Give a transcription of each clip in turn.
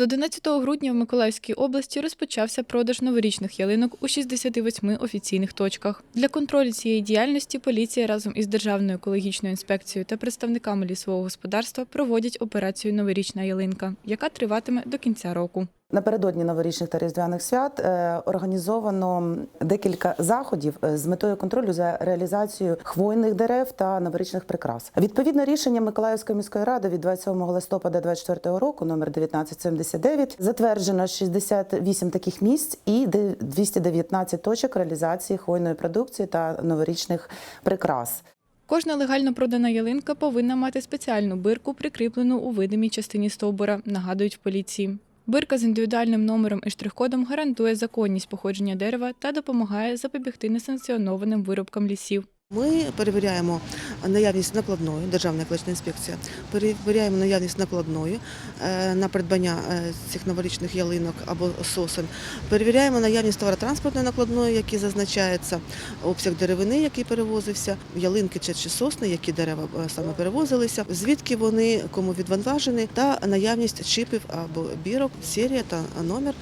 З 11 грудня в Миколаївській області розпочався продаж новорічних ялинок у 68 офіційних точках. Для контролю цієї діяльності поліція разом із Державною екологічною інспекцією та представниками лісового господарства проводять операцію Новорічна ялинка, яка триватиме до кінця року. Напередодні новорічних та різдвяних свят е, організовано декілька заходів е, з метою контролю за реалізацією хвойних дерев та новорічних прикрас. Відповідно рішення Миколаївської міської ради від 27 листопада 2024 року, номер 1979, затверджено 68 таких місць і де- 219 точок реалізації хвойної продукції та новорічних прикрас. Кожна легально продана ялинка повинна мати спеціальну бирку, прикріплену у видимій частині стовбура, нагадують в поліції. Бирка з індивідуальним номером і штрих-кодом гарантує законність походження дерева та допомагає запобігти несанкціонованим виробкам лісів. Ми перевіряємо наявність накладної, Державна екологічна інспекція, перевіряємо наявність накладної е, на придбання е, цих новорічних ялинок або сосен. Перевіряємо наявність товаротранспортної накладної, які зазначається, обсяг деревини, який перевозився, ялинки чи сосни, які дерева е, саме перевозилися, звідки вони, кому відвантажені, та наявність чіпів або бірок, серія та номер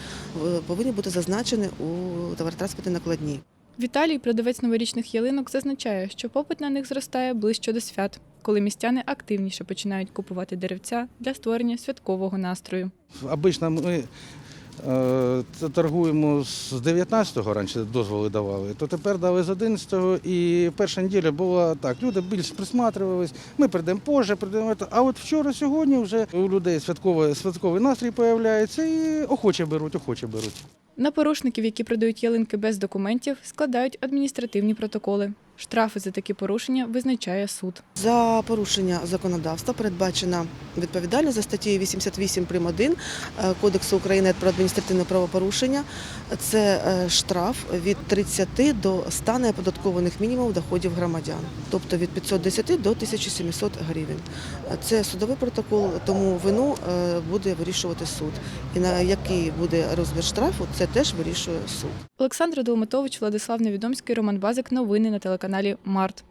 повинні бути зазначені у товаротранспортній накладній. Віталій, продавець новорічних ялинок, зазначає, що попит на них зростає ближче до свят, коли містяни активніше починають купувати деревця для створення святкового настрою. Обично ми е, торгуємо з 19-го, раніше дозволи давали, то тепер дали з 11-го. І перша неділя була так, люди більш присматривались, ми прийдемо позже, прийдемо. А от вчора, сьогодні вже у людей святковий, святковий настрій появляється і охоче беруть, охоче беруть. На порушників, які продають ялинки без документів, складають адміністративні протоколи. Штрафи за такі порушення визначає суд. За порушення законодавства передбачена відповідальність за статтею 88 прим. 1 е, Кодексу України про адміністративне правопорушення. Це е, штраф від 30 до 100 неоподаткованих мінімумів доходів громадян, тобто від 510 до 1700 гривень. Це судовий протокол, тому вину е, буде вирішувати суд. І на який буде розмір штрафу, це теж вирішує суд. Олександр Долматович, Владислав Невідомський, Роман Базик. Новини на телеканалі Март.